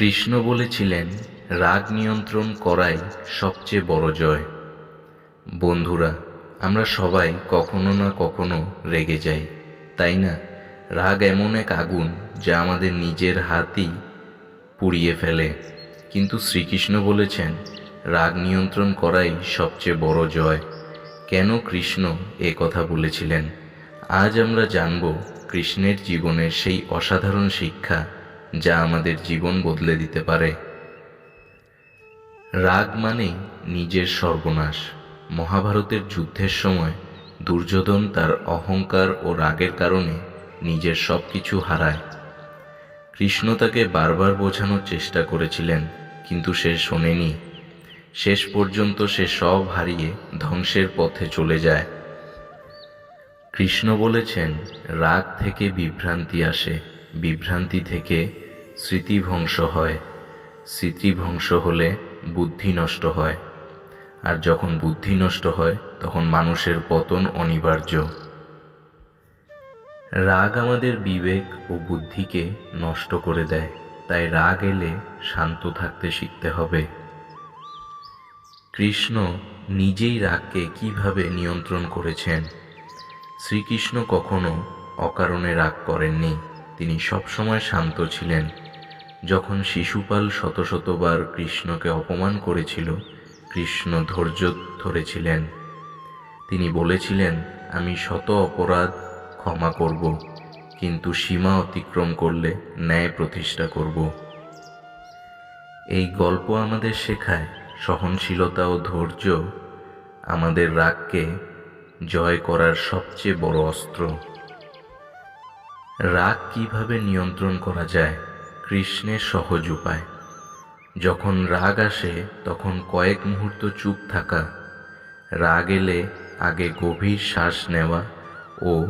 কৃষ্ণ বলেছিলেন, রাগ নিয়ন্ত্রণ করাই সবচেয়ে বড় জয়। বন্ধুরা, আমরা সবাই কখনো না কখনো রেগে যাই, তাই না? রাগ এমন এক আগুন যা আমাদের নিজের হাতই পুড়িয়ে ফেলে। কিন্তু শ্রীকৃষ্ণ বলেছেন, রাগ নিয়ন্ত্রণ করাই সবচেয়ে বড় জয়। কেন কৃষ্ণ এ কথা বলেছিলেন? আজ আমরা জানব কৃষ্ণের জীবনের সেই অসাধারণ শিক্ষা যা আমাদের জীবন বদলে দিতে পারে। রাগ মানেই নিজের সর্বনাশ। মহাভারতের যুদ্ধের সময় দুর্যোধন তার অহংকার ও রাগের কারণে নিজের সব কিছু হারায়। কৃষ্ণ তাকে বারবার বোঝানোর চেষ্টা করেছিলেন, কিন্তু সে শোনেনি। শেষ পর্যন্ত সে সব হারিয়ে ধ্বংসের পথে চলে যায়। কৃষ্ণ বলেছেন, রাগ থেকে বিভ্রান্তি আসে। বিভ্রান্তি থেকে স্মৃতিভংস হয়। স্মৃতিভংস হলে বুদ্ধি নষ্ট হয়। আর যখন বুদ্ধি নষ্ট হয়, তখন মানুষের পতন অনিবার্য। রাগ আমাদের বিবেক ও বুদ্ধিকে নষ্ট করে দেয়। তাই রাগ এলে শান্ত থাকতে শিখতে হবে। কৃষ্ণ নিজেই রাগকে কীভাবে নিয়ন্ত্রণ করেছেন? শ্রীকৃষ্ণ কখনো অকারণে রাগ করেননি। তিনি সবসময় শান্ত ছিলেন। যখন শিশুপাল শত শতবার কৃষ্ণকে অপমান করেছিল, কৃষ্ণ ধৈর্য ধরেছিলেন। তিনি বলেছিলেন, আমি শত অপরাধ ক্ষমা করব, কিন্তু সীমা অতিক্রম করলে ন্যায় প্রতিষ্ঠা করব। এই গল্প আমাদের শেখায় সহনশীলতা ও ধৈর্য আমাদের রাগকে জয় করার সবচেয়ে বড় অস্ত্র। রাগ কীভাবে নিয়ন্ত্রণ করা যায়? কৃষ্ণের সহজ উপায়। যখন রাগ আসে, তখন কয়েক মুহূর্ত চুপ থাকা, রাগ এলে আগে গভীর শ্বাস নেওয়া ও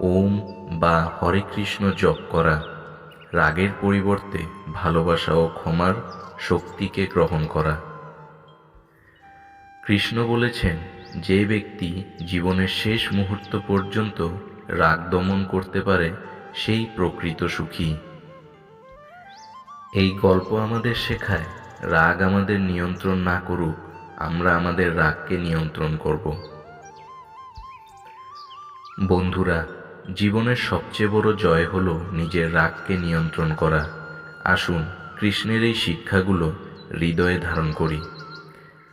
ওম বা হরে কৃষ্ণ জপ করা। রাগের পরিবর্তে ভালোবাসা ও ক্ষমার শক্তিকে গ্রহণ করা। কৃষ্ণ বলেছেন, যে ব্যক্তি জীবনের শেষ মুহূর্ত পর্যন্ত রাগ দমন করতে পারে, সেই প্রকৃত সুখী। এই গল্প আমাদের শেখায়, রাগ আমাদের নিয়ন্ত্রণ না করুক, আমরা আমাদের রাগকে নিয়ন্ত্রণ করব। বন্ধুরা, জীবনের সবচেয়ে বড় জয় হলো নিজের রাগকে নিয়ন্ত্রণ করা। আসুন কৃষ্ণের এই শিক্ষাগুলো হৃদয়ে ধারণ করি।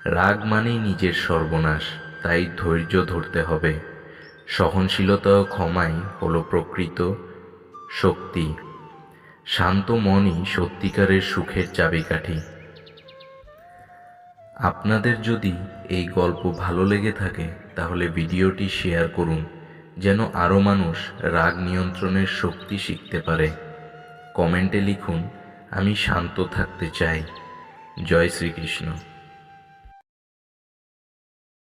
রাগ মানেই নিজের সর্বনাশ, তাই ধৈর্য ধরতে হবে। সহনশীলতা ও ক্ষমাই হলো প্রকৃত শক্তি। শান্ত মনই সত্যিকারের সুখের চাবিকাঠি। আপনাদের যদি এই গল্প ভালো লেগে থাকে, তাহলে ভিডিওটি শেয়ার করুন, যেন আরও মানুষ রাগ নিয়ন্ত্রণের শক্তি শিখতে পারে। কমেন্টে লিখুন, আমি শান্ত থাকতে চাই। জয় শ্রীকৃষ্ণ।